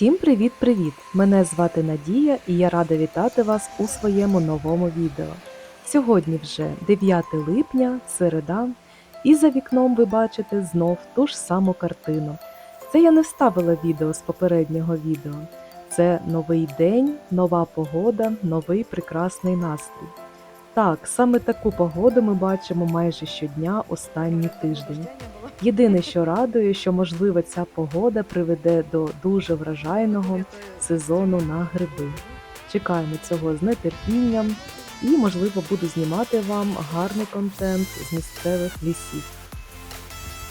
Всім привіт-привіт! Мене звати Надія і я рада вітати вас у своєму новому відео. Сьогодні вже 9 липня, середа, і за вікном ви бачите знов ту ж саму картину. Це я не вставила відео з попереднього відео. Це новий день, нова погода, новий прекрасний настрій. Так, саме таку погоду ми бачимо майже щодня останній тиждень. Єдине, що радує, що можливо ця погода приведе до дуже вражайного сезону на гриби. Чекаємо цього з нетерпінням і, можливо, буду знімати вам гарний контент з місцевих лісів.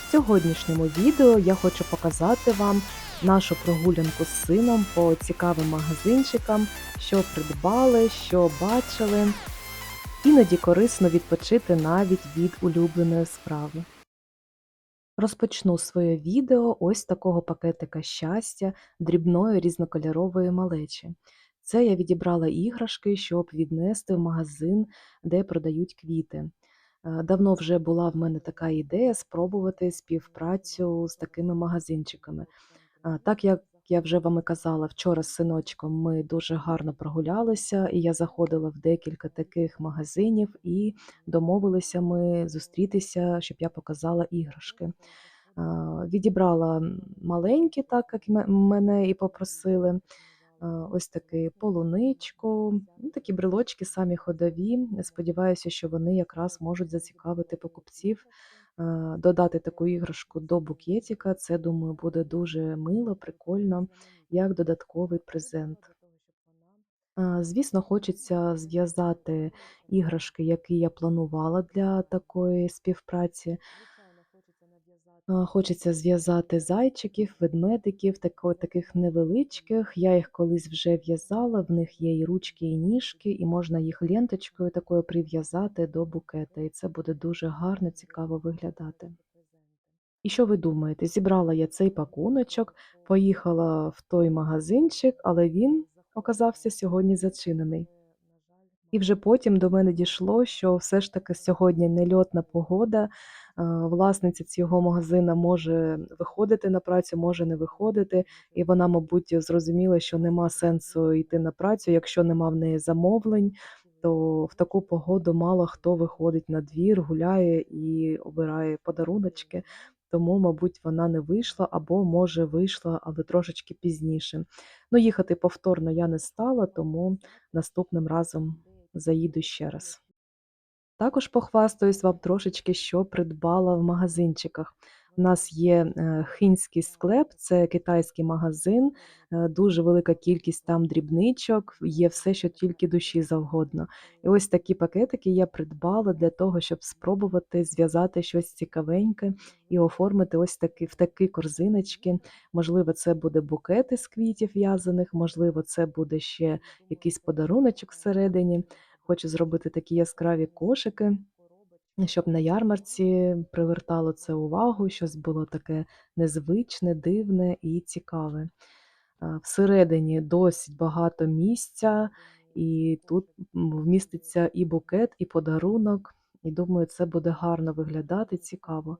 В сьогоднішньому відео я хочу показати вам нашу прогулянку з сином по цікавим магазинчикам, що придбали, що бачили. Іноді корисно відпочити навіть від улюбленої справи. Розпочну своє відео ось такого пакетика щастя дрібної різнокольорової малечі. Це я відібрала іграшки, щоб віднести в магазин, де продають квіти. Е, Давно вже була в мене така ідея спробувати співпрацю з такими магазинчиками. Так як я вже вам і казала, вчора з синочком ми дуже гарно прогулялися, і я заходила в декілька таких магазинів і домовилися ми зустрітися, щоб я показала іграшки. Відібрала маленькі, так як мене і попросили. Ось таки полуничку, ну, такі брелочки самі ходові. Сподіваюся, що вони якраз можуть зацікавити покупців. Е, Додати таку іграшку до букетика, це, думаю, буде дуже мило, прикольно, як додатковий презент. Е, Звісно, хочеться зв'язати іграшки, які я планувала для такої співпраці. Хочеться зв'язати зайчиків, ведмедиків, таких невеличких. Я їх колись вже в'язала, в них є і ручки, і ніжки, і можна їх ленточкою такою прив'язати до букета. І це буде дуже гарно, цікаво виглядати. І що ви думаєте? Зібрала я цей пакуночок, поїхала в той магазинчик, але він оказався сьогодні зачинений. І вже потім до мене дійшло, що все ж таки сьогодні нельотна погода. Власниця цього магазина може виходити на працю, може не виходити, і вона, мабуть, зрозуміла, що нема сенсу йти на працю, якщо нема в неї замовлень, то в таку погоду мало хто виходить на двір, гуляє і обирає подаруночки. Тому, мабуть, вона не вийшла або, може, вийшла, але трошечки пізніше. Ну, їхати повторно я не стала, тому наступним разом заїду ще раз. Також похвастаюсь вам трошечки, що придбала в магазинчиках. У нас є е, хинський склеп, це китайський магазин, е, дуже велика кількість там дрібничок, є все, що тільки душі завгодно. І ось такі пакетики я придбала для того, щоб спробувати зв'язати щось цікавеньке і оформити ось такі в такі корзиночки. Можливо, це буде букет із квітів в'язаних, можливо, це буде ще якийсь подаруночок всередині. Хочу зробити такі яскраві кошики, щоб на ярмарці привертало це увагу, щось було таке незвичне, дивне і цікаве. Всередині досить багато місця, і тут вміститься і букет, і подарунок. І думаю, це буде гарно виглядати, цікаво.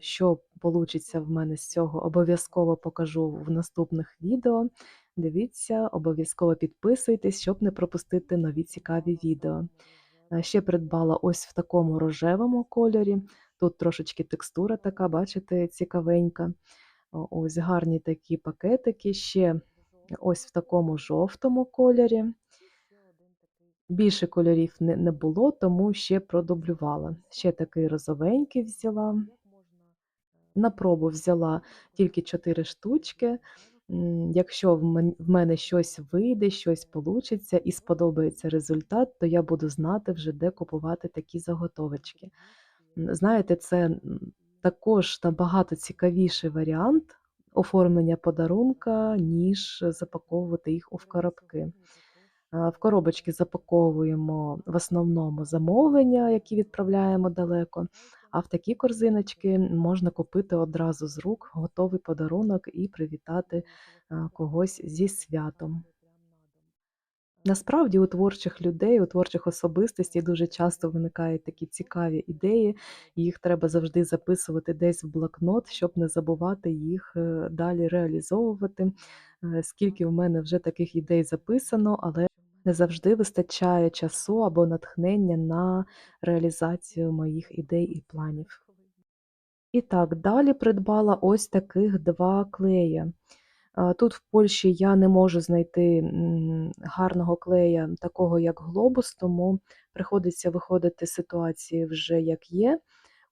Що получиться в мене з цього, обов'язково покажу в наступних відео. Дивіться, обов'язково підписуйтесь, щоб не пропустити нові цікаві відео. Е, Ще придбала ось в такому рожевому кольорі. Тут трошечки текстура така, бачите, цікавенька. Ось гарні такі пакетики. Ще ось в такому жовтому кольорі. Більше кольорів не, було, тому ще продублювала. Ще такий розовенький взяла. На пробу взяла тільки 4 штучки. Якщо в мене щось вийде, щось получиться і сподобається результат, то я буду знати вже, де купувати такі заготовочки. Знаєте, це також набагато цікавіший варіант оформлення подарунка, ніж запаковувати їх у коробки. В коробочки запаковуємо в основному замовлення, які відправляємо далеко. А в такі корзиночки можна купити одразу з рук готовий подарунок і привітати когось зі святом. Насправді у творчих людей, у творчих особистостей дуже часто виникають такі цікаві ідеї, їх треба завжди записувати десь в блокнот, щоб не забувати їх е, далі реалізовувати. Е, Скільки в мене вже таких ідей записано, але не завжди вистачає часу або натхнення на реалізацію моїх ідей і планів. І так, далі придбала ось таких два клея. Тут в Польщі я не можу знайти гарного клея, такого як глобус, тому приходиться виходити з ситуації вже як є.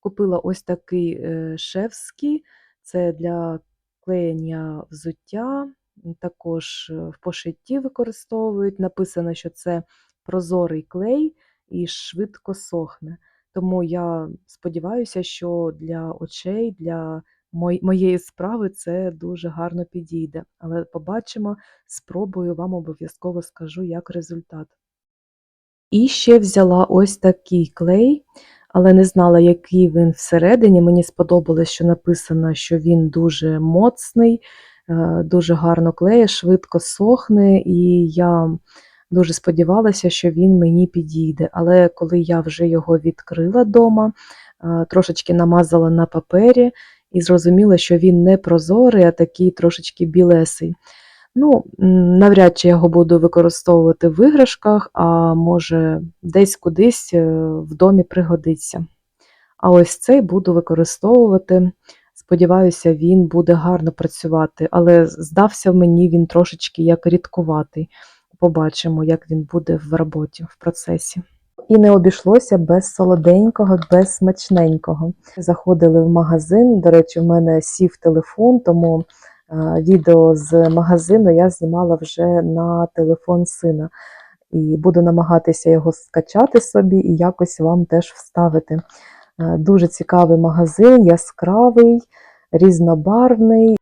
Купила ось такий е, шефський, це для клеєння взуття, також е, в пошитті використовують. Написано, що це прозорий клей і швидко сохне. Тому я сподіваюся, що для очей, для моєї справи це дуже гарно підійде. Але побачимо, спробую, вам обов'язково скажу, як результат. І ще взяла ось такий клей, але не знала, який він всередині. Мені сподобалось, що написано, що він дуже моцний, дуже гарно клеє, швидко сохне, і я дуже сподівалася, що він мені підійде. Але коли я вже його відкрила вдома, трошечки намазала на папері і зрозуміла, що він не прозорий, а такий трошечки білесий. Ну, навряд чи я його буду використовувати в іграшках, а може десь кудись е, в домі пригодиться. А ось цей буду використовувати. Сподіваюся, він буде гарно працювати, але здався мені він трошечки як рідкуватий. Побачимо, як він буде в роботі, в процесі. І не обійшлося без солоденького, без смачненького. Заходили в магазин. До речі, в мене сів телефон, тому е, відео з магазину я знімала вже на телефон сина. І буду намагатися його скачати собі і якось вам теж вставити. Е, Дуже цікавий магазин, яскравий, різнобарвний.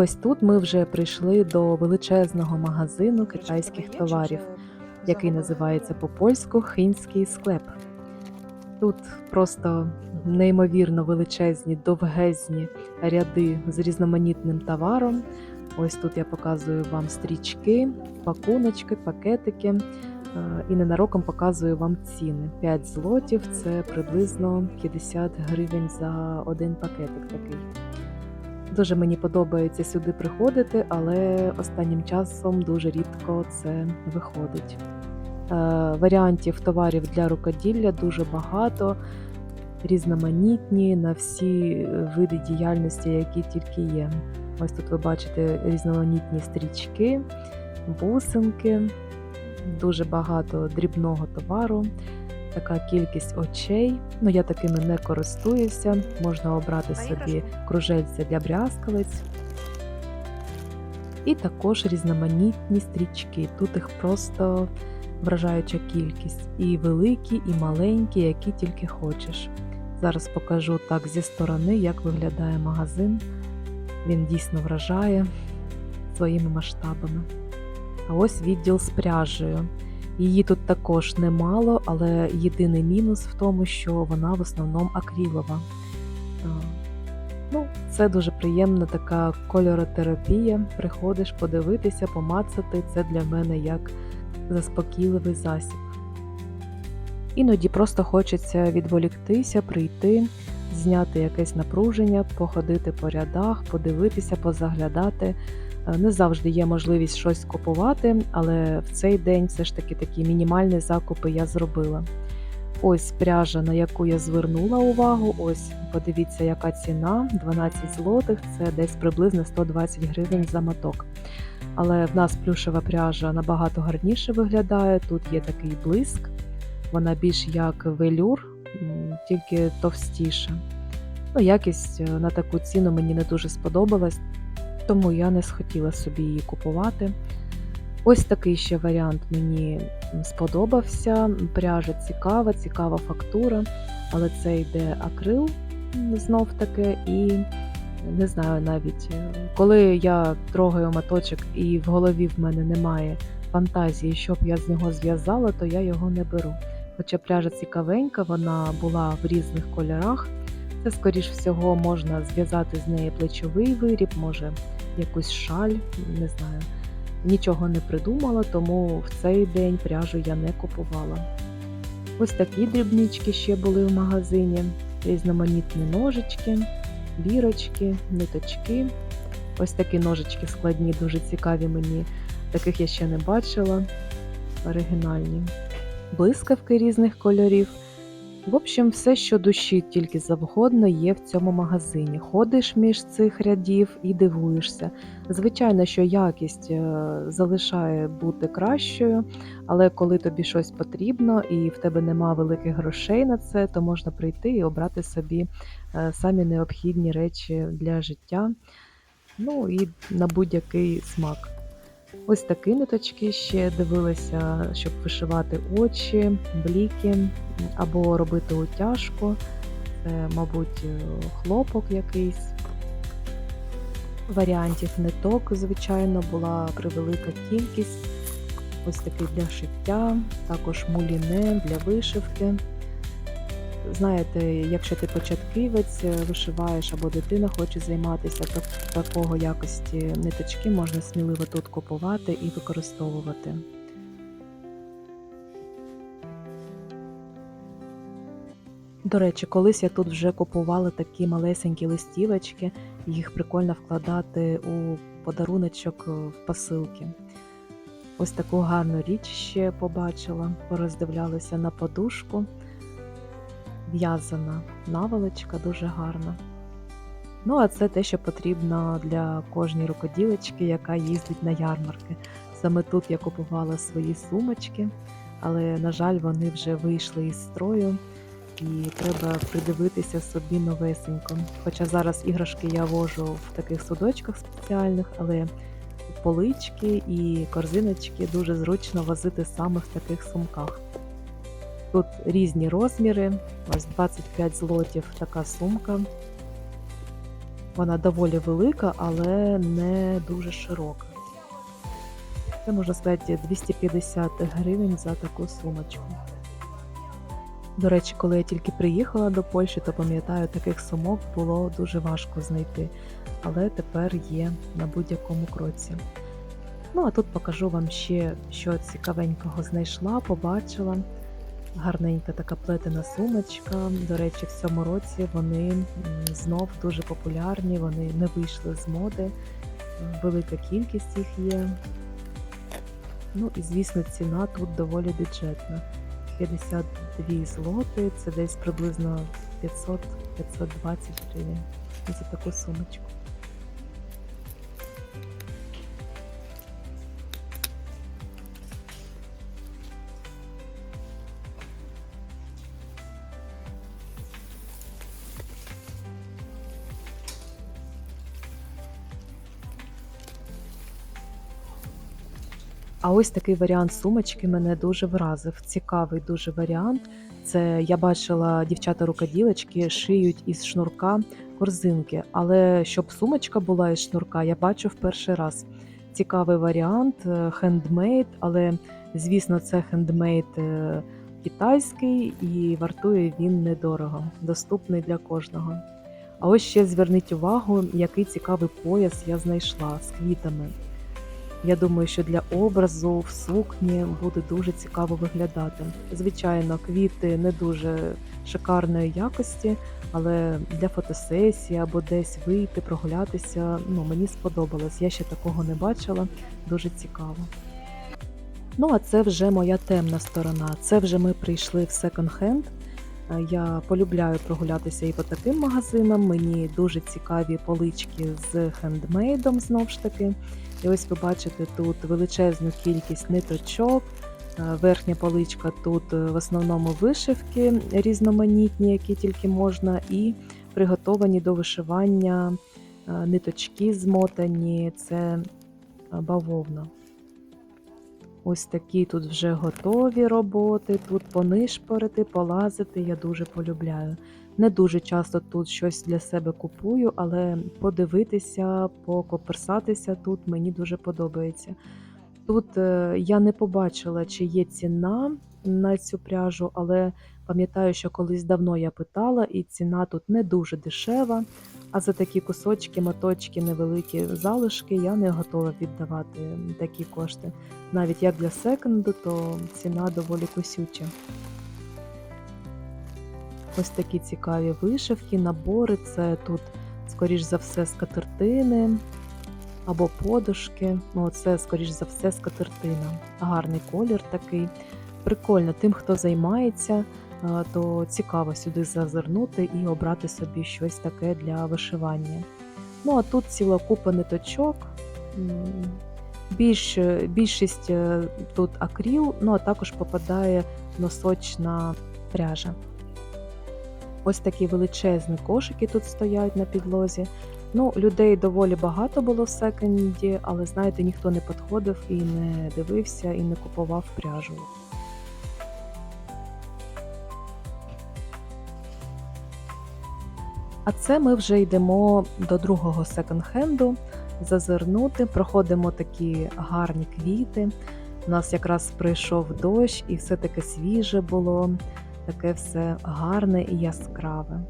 Ось тут ми вже прийшли до величезного магазину китайських товарів, який називається по-польську Хинський склеп. Тут просто неймовірно величезні, довгезні ряди з різноманітним товаром. Ось тут я показую вам стрічки, пакуночки, пакетики. е, І ненароком показую вам ціни. 5 злотів це приблизно 50 гривень за один пакетик такий. Дуже мені подобається сюди приходити, але останнім часом дуже рідко це виходить. Е, Варіантів товарів для рукоділля дуже багато, різноманітні на всі види діяльності, які тільки є. Ось тут ви бачите різноманітні стрічки, бусинки, дуже багато дрібного товару, така кількість очей. Ну, я такими не користуюся. Можна обрати собі кружельця для брязкалець. І також різноманітні стрічки. Тут їх просто вражаюча кількість. І великі, і маленькі, які тільки хочеш. Зараз покажу так зі сторони, як виглядає магазин. Він дійсно вражає своїми масштабами. А ось відділ з пряжею. Її тут також немало, але єдиний мінус в тому, що вона в основному акрилова. А, Ну, це дуже приємна така кольоротерапія. Приходиш подивитися, помацати. Це для мене як заспокійливий засіб. Іноді просто хочеться відволіктися, прийти, зняти якесь напруження, походити по рядах, подивитися, позаглядати. Е, Не завжди є можливість щось купувати, але в цей день все ж таки такі мінімальні закупи я зробила. Ось пряжа, на яку я звернула увагу. Ось подивіться, яка ціна 12 злотих, це десь приблизно 120 гривень за моток. Але в нас плюшева пряжа набагато гарніше виглядає. Тут є такий блиск, вона більш як велюр, тільки товстіша. Ну, якість е, на таку ціну мені не дуже сподобалась, тому я не схотіла собі її купувати. Ось такий ще варіант мені сподобався. Пряжа цікава, цікава фактура, але це йде акрил знов таки, і не знаю навіть, коли я трогаю моточок і в голові в мене немає фантазії, щоб я з нього зв'язала, то я його не беру. Хоча пряжа цікавенька, вона була в різних кольорах. Це, скоріш всього, можна зв'язати з неї плечовий виріб, може якусь шаль, не знаю. Нічого не придумала, тому в цей день пряжу я не купувала. Ось такі дрібнички ще були в магазині, різноманітні ножички, бірочки, ниточки. Ось такі ножички складні, дуже цікаві мені. Таких я ще не бачила. Оригінальні. Блискавки різних кольорів. В общем, все, що душі тільки завгодно, є в цьому магазині. Ходиш між цих рядів і дивуєшся. Звичайно, що якість е, залишає бути кращою, але коли тобі щось потрібно і в тебе нема великих грошей на це, то можна прийти і обрати собі е, самі необхідні речі для життя. Ну і на будь-який смак. Ось такі ниточки ще дивилася, щоб вишивати очі, бліки або робити утяжку. Це, мабуть, хлопок якийсь. Варіантів ниток, звичайно, була превелика кількість. Ось такий для шиття, також муліне для вишивки. Знаєте, якщо ти початківець, е, вишиваєш або дитина хоче займатися, то такого якості ниточки можна сміливо тут купувати і використовувати. До речі, колись я тут вже купувала такі малесенькі листівочки, їх прикольно вкладати у подаруночок е, в посилки. Ось таку гарну річ ще побачила, пороздивлялася на подушку. В'язана наволочка дуже гарна. Ну, а це те, що потрібно для кожної рукоділочки, яка їздить на ярмарки. Саме тут я купувала свої сумочки, але, на жаль, вони вже вийшли із строю і треба придивитися собі новесенько. Хоча зараз іграшки я вожу в таких судочках спеціальних, але полички і корзиночки дуже зручно возити саме в таких сумках. Тут різні розміри, ось 25 злотів така сумка. Вона доволі велика, але не дуже широка. Це можна сказати 250 гривень за таку сумочку. До речі, коли я тільки приїхала до Польщі, то пам'ятаю, таких сумок було дуже важко знайти, але тепер є на будь-якому кроці. Ну, а тут покажу вам ще, що цікавенького знайшла, побачила. Гарненька така плетена сумочка. До речі, в цьому році вони знов дуже популярні, вони не вийшли з моди. Велика кількість їх є. Ну і звісно, ціна тут доволі бюджетна. 52 злоти, це десь приблизно 500-520 гривень за таку сумочку. А ось такий варіант сумочки мене дуже вразив. Цікавий дуже варіант. Це я бачила дівчата-рукоділочки шиють із шнурка корзинки, але щоб сумочка була із шнурка, я бачу в перший раз. Цікавий варіант, хендмейд, але звісно, це хендмейд китайський і вартує він недорого, доступний для кожного. А ось ще зверніть увагу, який цікавий пояс я знайшла з квітами. Я думаю, що для образу в сукні буде дуже цікаво виглядати. Звичайно, квіти не дуже шикарної якості, але для фотосесії або десь вийти, прогулятися, ну, мені сподобалось. Я ще такого не бачила, дуже цікаво. Ну, а це вже моя темна сторона. Це вже ми прийшли в секонд-хенд. Я полюбляю прогулятися і по таким магазинам. Мені дуже цікаві полички з хендмейдом знов ж таки. І ось ви бачите тут величезну кількість ниточок. Е, Верхня поличка тут е, в основному вишивки різноманітні, які тільки можна, і приготовані до вишивання е, ниточки змотані. Це бавовна. Ось такі тут вже готові роботи. Тут понишпорити, полазити я дуже полюбляю. Не дуже часто тут щось для себе купую, але подивитися, покоперсатися тут мені дуже подобається. Тут е, я не побачила, чи є ціна на цю пряжу, але пам'ятаю, що колись давно я питала, і ціна тут не дуже дешева. А за такі кусочки, моточки, невеликі залишки я не готова віддавати такі кошти. Навіть як для секонду, то ціна доволі косюча. Ось такі цікаві вишивки, набори. Це тут, скоріш за все, скатертини або подушки. Ну, це, скоріш за все, скатертина. Гарний колір такий. Прикольно, тим, хто займається, то цікаво сюди зазирнути і обрати собі щось таке для вишивання. Ну, а тут ціла купа ниточок. Більш, більшість е, тут акріл, ну а також попадає носочна пряжа. Ось такі величезні кошики тут стоять на підлозі. Ну, людей доволі багато було в секонді, але знаєте, ніхто не підходив і не дивився, і не купував пряжу. А це ми вже йдемо до другого секонд-хенду зазирнути. Проходимо такі гарні квіти. У нас якраз прийшов дощ, і все таке свіже було, таке все гарне і яскраве.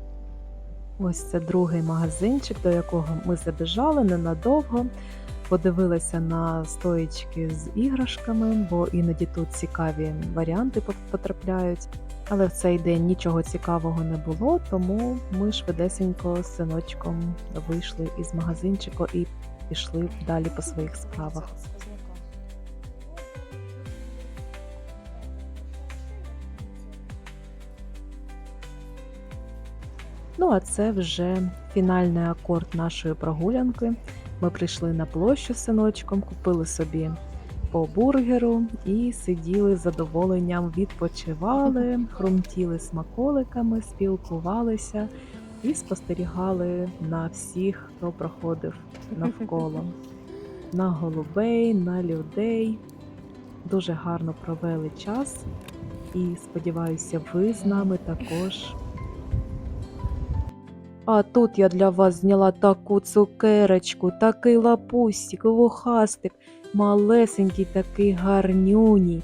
Ось це другий магазинчик, до якого ми забіжали ненадовго. Подивилася на стоїчки з іграшками, бо іноді тут цікаві варіанти потрапляють. Але в цей день нічого цікавого не було, тому ми швидесенько з синочком вийшли із магазинчику і пішли далі по своїх справах. Ну, а це вже фінальний акорд нашої прогулянки. Ми прийшли на площу з синочком, купили собі по бургеру і сиділи з задоволенням, відпочивали, хрумтіли смаколиками, спілкувалися і спостерігали на всіх, хто проходив навколо. На голубей, на людей. Дуже гарно провели час. І сподіваюся, ви з нами також. А тут я для вас зняла таку цукерочку, такий лапустик, вухастик, малесенький такий гарнюній.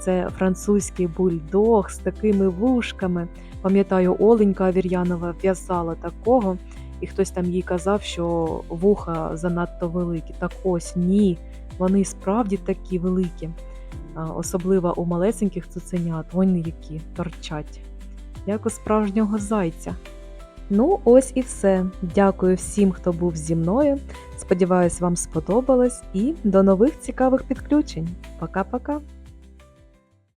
Це французький бульдог з такими вушками. Пам'ятаю, Оленька Авір'янова в'язала такого, і хтось там їй казав, що вуха занадто великі. Так ось ні, вони справді такі великі. Особливо у малесеньких цуценят, вони які торчать, як у справжнього зайця. Ну, ось і все. Дякую всім, хто був зі мною. Сподіваюсь, вам сподобалось і до нових цікавих підключень. Пока-пока!